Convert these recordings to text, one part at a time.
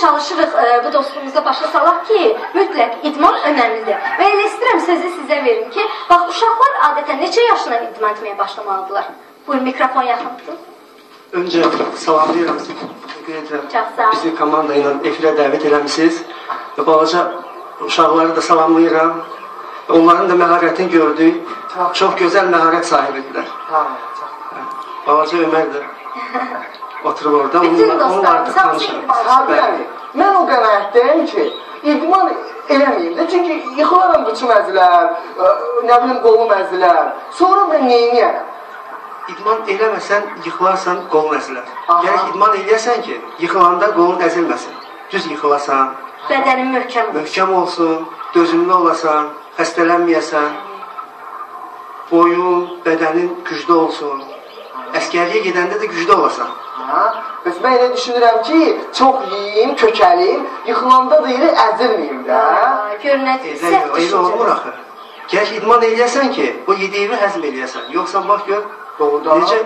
çalışırıq e, bu dostluğumuza başa salaq ki, mütləq idman önəmlidir. Və elə istəyirəm sözü sizə verim ki, bax uşaqlar adətən neçə yaşından idman etməyə başlamalıdırlar? Buyurun mikrofon yaxındır. Öncə salamlayıram sizi. Bizi komanda ilə efirə dəvət eləmisiniz. Və balaca uşaqları da salamlayıram. Onların da məharətini gördük. Çox gözəl məharət sahibidirlər. Balaca Ömər də oturub orada. Bütün Onunla, onunla artıq tanışırıq. yəni, mən o qənaətdəyim ki, idman eləməyim də, çünki yıxılaram qıçım əzilər, ə, nə bilim qolum əzilər. Sonra mən neyniyərəm? İdman eləməsən yıxılarsan, qolun əzilər. Gərək idman eləyəsən ki, yıxılanda qolun əzilməsin. Düz yıxılasan, Bədənin möhkəm möhkəm olsun, dözümlü olasan, xəstələnməyəsən, boyun, bədənin güclü olsun. Əskərliyə gedəndə də güclü olasan. Ha? Bəs mən elə düşünürəm ki, çox yeyim, kökəliyim, yıxılanda da elə əzilməyim də. Gör nə səhv elə olmur axı. Gərək idman eləyəsən ki, o yediyini həzm eləyəsən. Yoxsa bax gör, Doğrudan. necə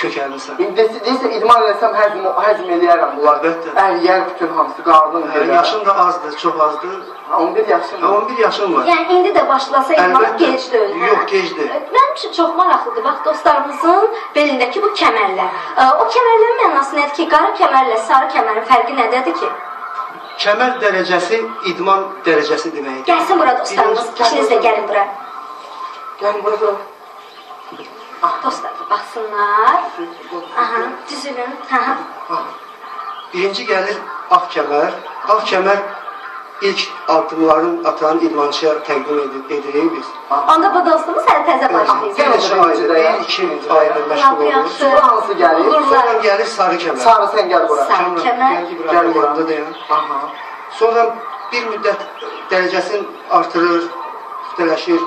kökəlmisən. İndi deyirsə idman eləsəm həzm həzm eləyərəm bunlar. Əlbəttə. Əliyər bütün hamısı qarnım Hə, yaşın da azdır, çox azdır. Ha, 11 yaşım var. 11 yaşın var. Yəni indi də başlasa idman gec deyil. hə? Yox, gec deyil. Mənim üçün çox maraqlıdır. Bax dostlarımızın belindəki bu kəmərlər. O kəmərlərin mənası nədir ki, qara kəmərlə sarı kəmərin fərqi nədədir ki? Kəmər dərəcəsi idman dərəcəsi deməkdir. Gəlsin bura dostlarımız, də gəlin bura. Gəlin bura. Dostlar baxsınlar. Aha, düzülün. Aha. Birinci gəlir ağ kəmər. Ağ kəmər ilk addımların atan idmançıya təqdim edir, edirik biz. Onda bu dostumuz hələ təzə başlayır. Aydır, bir iki aydır məşğul olur. Yaxşı. Sonra hansı gəlir? Sonra gəlir sarı kəmər. Sarı sən gəl bura. Sarı. Kəmər. gəl yanında dayan. Aha. Sonra bir müddət dərəcəsini artırır, üstələşir.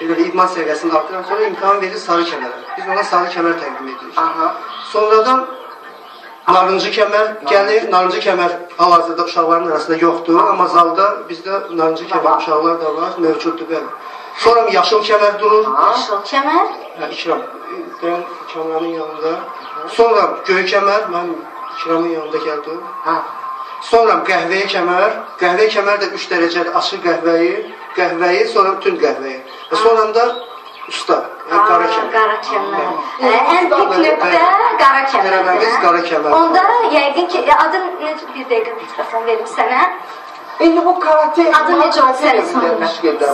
Elə idman səviyyəsini artırır. Sonra imtahan verir sarı kəmərə. Biz ona sarı kəmər təqdim edirik. Aha. Sonradan narıncı kəmər gəlir. Narıncı kəmər hal-hazırda uşaqların arasında yoxdur, amma zalda bizdə narıncı kəmər uşaqlar da var, mövcuddur bəli. Sonra yaşıl kəmər durur. Yaşıl kəmər. Hə, İkram. Dayan kameranın yanında. Sonra göy kəmər, mən İkramın yanında gəldi. Ha. Sonra qəhvəyi kəmər. Qəhvəyi kəmər də 3 dərəcəli açıq qəhvəyi, qəhvəyi, sonra tünd qəhvəyi. Və sonra da usta, yəni qara kəmər. Qara kəmər. Ən pik nöqtə qara kəmər. Tələbəmiz qara kəmər. Onda yəqin ki, adın necə bir dəqiqə mikrofon verim sənə. İndi bu karate Adı necə.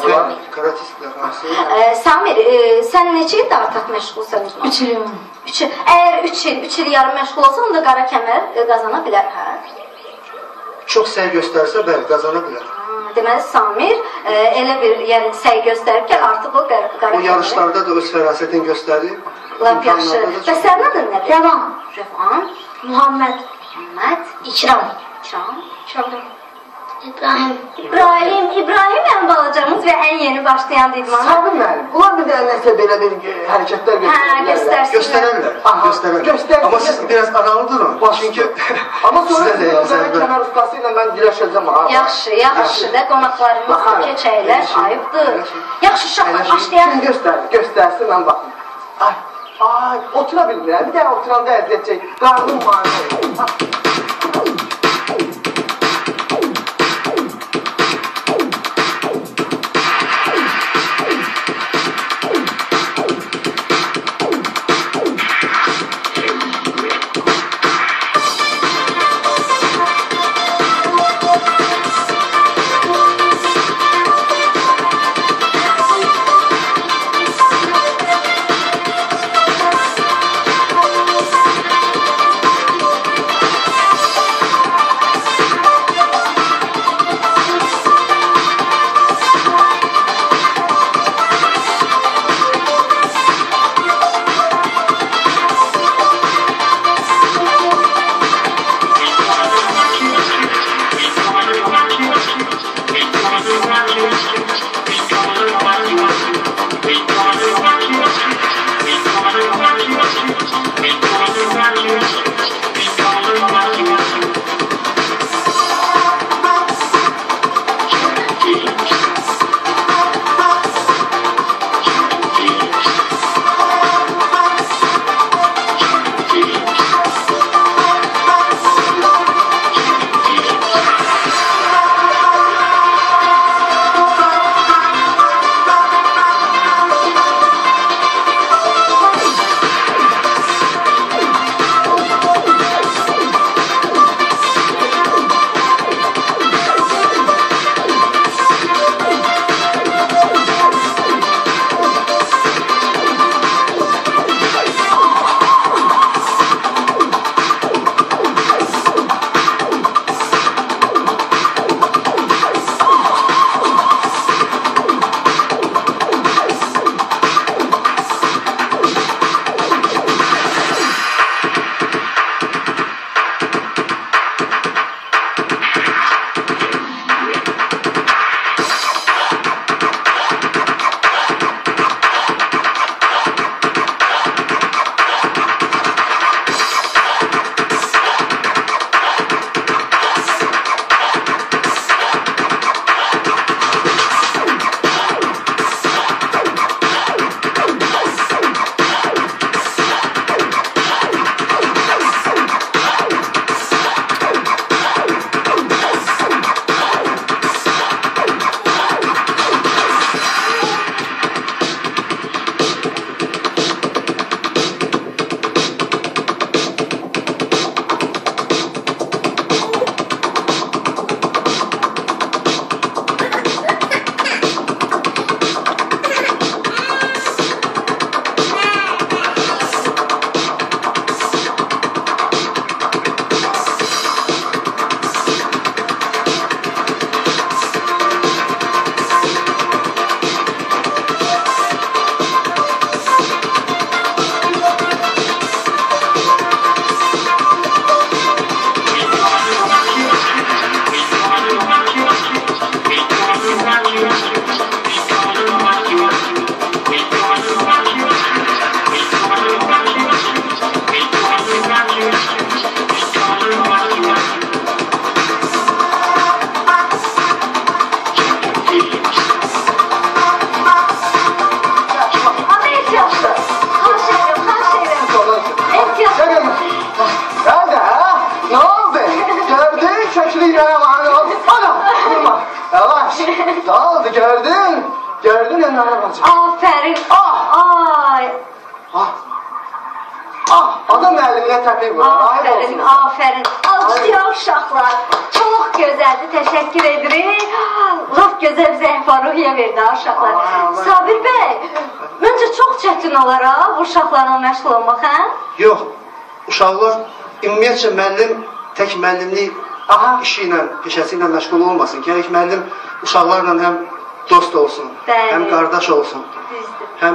Bəli, karatistlər hamısı. Ə, Samir, ə, sən neçə ildə artıq məşğulsan? 3 il. 3 il. Əgər 3 il, 3 il yarım məşğul olsan, onda qara kəmər ə, qazana bilər, hə? Çox səy göstərsə, bəli, qazana bilər. Deməli Samir ə, elə bir yəni səy göstərir ki, artıq o qara, O yarışlarda da öz fərasətini göstərir. lap yaxşı. Və sənin adın nədir? Rəvan. Rəvan. Muhammed. Muhammed. İkram. İkram. İkram. İbrahim. İbrahim, İbrahim ən balacamız və ən yeni başlayan idmana. Sabir müəllim, bir də nəsə belə bir hərəkətlər Hə. Göstərərlər, Aha, göstərərlər. göstərsinlər. Amma siz biraz aralı durun. Çünki Amma sonra sizə kənar ustası ilə mən güləşəcəm ha. Yaxşı, yaxşı da qonaqlarımız keçəylər, ayıbdır. Yaxşı, uşaqlar, başlayaq. Göstər, göstərsin mən baxım. Ay, ay, otura bilmirəm. Bir də oturanda əziyyət çək. Qarnım ağrır. Yavaş. Daldı, gördün? Gördün ya nə yapacaq? Afərin. Ah! Ay. Ah. Ah, adam müəlliminə təpik vurur. Afərin, afərin. Alqışlayaq uşaqlar. Çox gözəldir, təşəkkür edirik. Lap gözəl bizə əhval-ruhiyyə verdi uşaqlar. Sabir bəy, məncə çox çətin olar ha bu uşaqlarla məşğul olmaq, hə? Yox. Uşaqlar ümumiyyətcə müəllim tək müəllimlik Aha. işi ilə, peşəsi ilə məşğul olmasın. Gərək müəllim uşaqlarla həm dost olsun, Bəli. həm qardaş olsun, Düzdür. həm